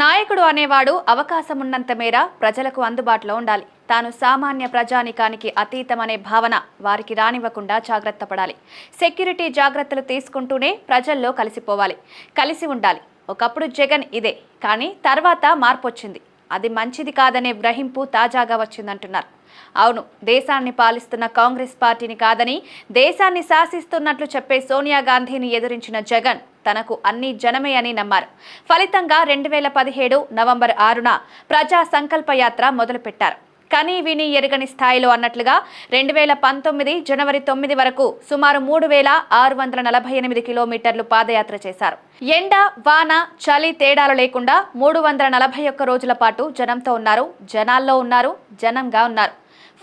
నాయకుడు అనేవాడు అవకాశం ఉన్నంత మేర ప్రజలకు అందుబాటులో ఉండాలి. తాను సామాన్య ప్రజానికానికి అతీతమనే భావన వారికి రానివ్వకుండా జాగ్రత్త పడాలి. సెక్యూరిటీ జాగ్రత్తలు తీసుకుంటూనే ప్రజల్లో కలిసిపోవాలి. కలిసి ఉండాలి. ఒకప్పుడు జగన్ ఇదే కానీ తర్వాత మార్పు వచ్చింది అది మంచిది కాదనే గ్రహింపు తాజాగా వచ్చిందంటున్నారు. అవును దేశాన్ని పాలిస్తున్న కాంగ్రెస్ పార్టీని కాదని దేశాన్ని శాసిస్తున్నట్లు చెప్పే సోనియా గాంధీని ఎదిరించిన జగన్ తనకు అన్ని జనమే అని నమ్మారు. ఫలితంగా రెండు వేల పదిహేడు నవంబర్ ఆరున ప్రజా సంకల్ప యాత్ర మొదలుపెట్టారు. కనీ విని ఎరగని స్థాయిలో అన్నట్లుగా రెండు వేల పంతొమ్మిది జనవరి తొమ్మిది వరకు సుమారు మూడు వేల ఆరు వందల నలభై ఎనిమిది కిలోమీటర్లు పాదయాత్ర చేశారు. ఎండ వాన చలి తేడాలు లేకుండా మూడు వందల నలభై ఒక్క రోజుల పాటు జనంతో ఉన్నారు జనాల్లో ఉన్నారు జనంగా ఉన్నారు.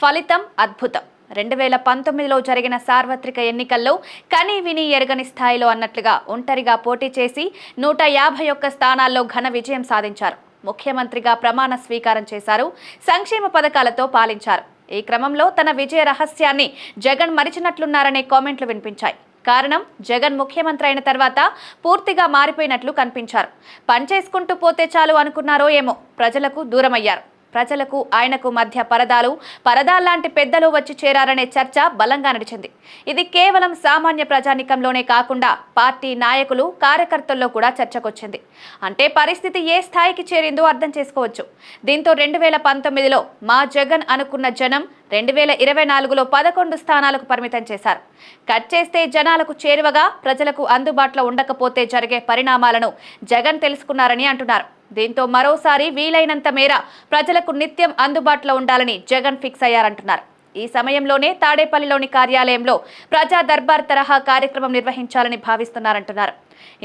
ఫలితం అద్భుతం. రెండు వేల పంతొమ్మిదిలో జరిగిన సార్వత్రిక ఎన్నికల్లో కని విని ఎరగని స్థాయిలో అన్నట్లుగా ఒంటరిగా పోటీ చేసి నూట యాభై ఒక్క స్థానాల్లో ఘన విజయం సాధించారు. ముఖ్యమంత్రిగా ప్రమాణ స్వీకారం చేశారు. సంక్షేమ పథకాలతో పాలించారు. ఈ క్రమంలో తన విజయ రహస్యాన్ని జగన్ మరిచినట్లున్నారనే కామెంట్లు వినిపించాయి. కారణం జగన్ ముఖ్యమంత్రి అయిన తర్వాత పూర్తిగా మారిపోయినట్లు కనిపించారు. పనిచేసుకుంటూ పోతే చాలు అనుకున్నారో ఏమో ప్రజలకు దూరమయ్యారు. ప్రజలకు ఆయనకు మధ్య పరదాలు పరదాల్లాంటి పెద్దలు వచ్చి చేరారనే చర్చ బలంగా నడిచింది. ఇది కేవలం సామాన్య ప్రజానికంలోనే కాకుండా పార్టీ నాయకులు కార్యకర్తల్లో కూడా చర్చకొచ్చింది. అంటే పరిస్థితి ఏ స్థాయికి చేరిందో అర్థం చేసుకోవచ్చు. దీంతో రెండు వేల పంతొమ్మిదిలో మా జగన్ అనుకున్న జనం రెండు వేల ఇరవై నాలుగులో పదకొండు స్థానాలకు పరిమితం చేశారు. కట్ చేస్తే జనాలకు చేరువగా ప్రజలకు అందుబాటులో ఉండకపోతే జరిగే పరిణామాలను జగన్ తెలుసుకున్నారని అంటున్నారు. దీంతో మరోసారి వీలైనంత మేర ప్రజలకు నిత్యం అందుబాటులో ఉండాలని జగన్ ఫిక్స్ అయ్యారంటున్నారు. ఈ సమయంలోనే తాడేపల్లిలోని కార్యాలయంలో ప్రజా దర్బార్ తరహా కార్యక్రమం నిర్వహించాలని భావిస్తున్నారంటున్నారు.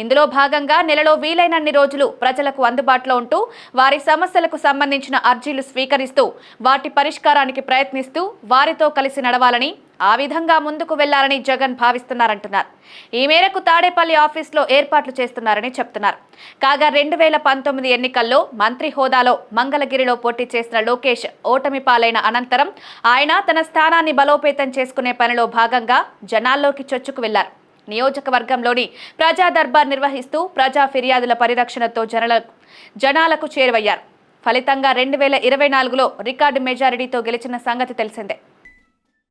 ఇందులో భాగంగా నెలలో వీలైనన్ని రోజులు ప్రజలకు అందుబాటులో ఉంటూ వారి సమస్యలకు సంబంధించిన అర్జీలు స్వీకరిస్తూ వాటి పరిష్కారానికి ప్రయత్నిస్తూ వారితో కలిసి నడవాలని ఆ విధంగా ముందుకు వెళ్ళాలని జగన్ భావిస్తున్నారంటున్నారు. ఈ మేరకు తాడేపల్లి ఆఫీస్లో ఏర్పాట్లు చేస్తున్నారని చెప్తున్నారు. కాగా రెండు వేల పంతొమ్మిది ఎన్నికల్లో మంత్రి హోదాలో మంగళగిరిలో పోటీ చేసిన లోకేష్ ఓటమి పాలైన అనంతరం ఆయన తన స్థానాన్ని బలోపేతం చేసుకునే పనిలో భాగంగా జనాల్లోకి చొచ్చుకు వెళ్ళారు. నియోజకవర్గంలోని ప్రజా దర్బార్ నిర్వహిస్తూ ప్రజా ఫిర్యాదుల పరిరక్షణతో జనల జనాలకు చేరువయ్యారు. ఫలితంగా రెండు వేల ఇరవై నాలుగులో రికార్డు మెజారిటీతో గెలిచిన సంగతి తెలిసిందే.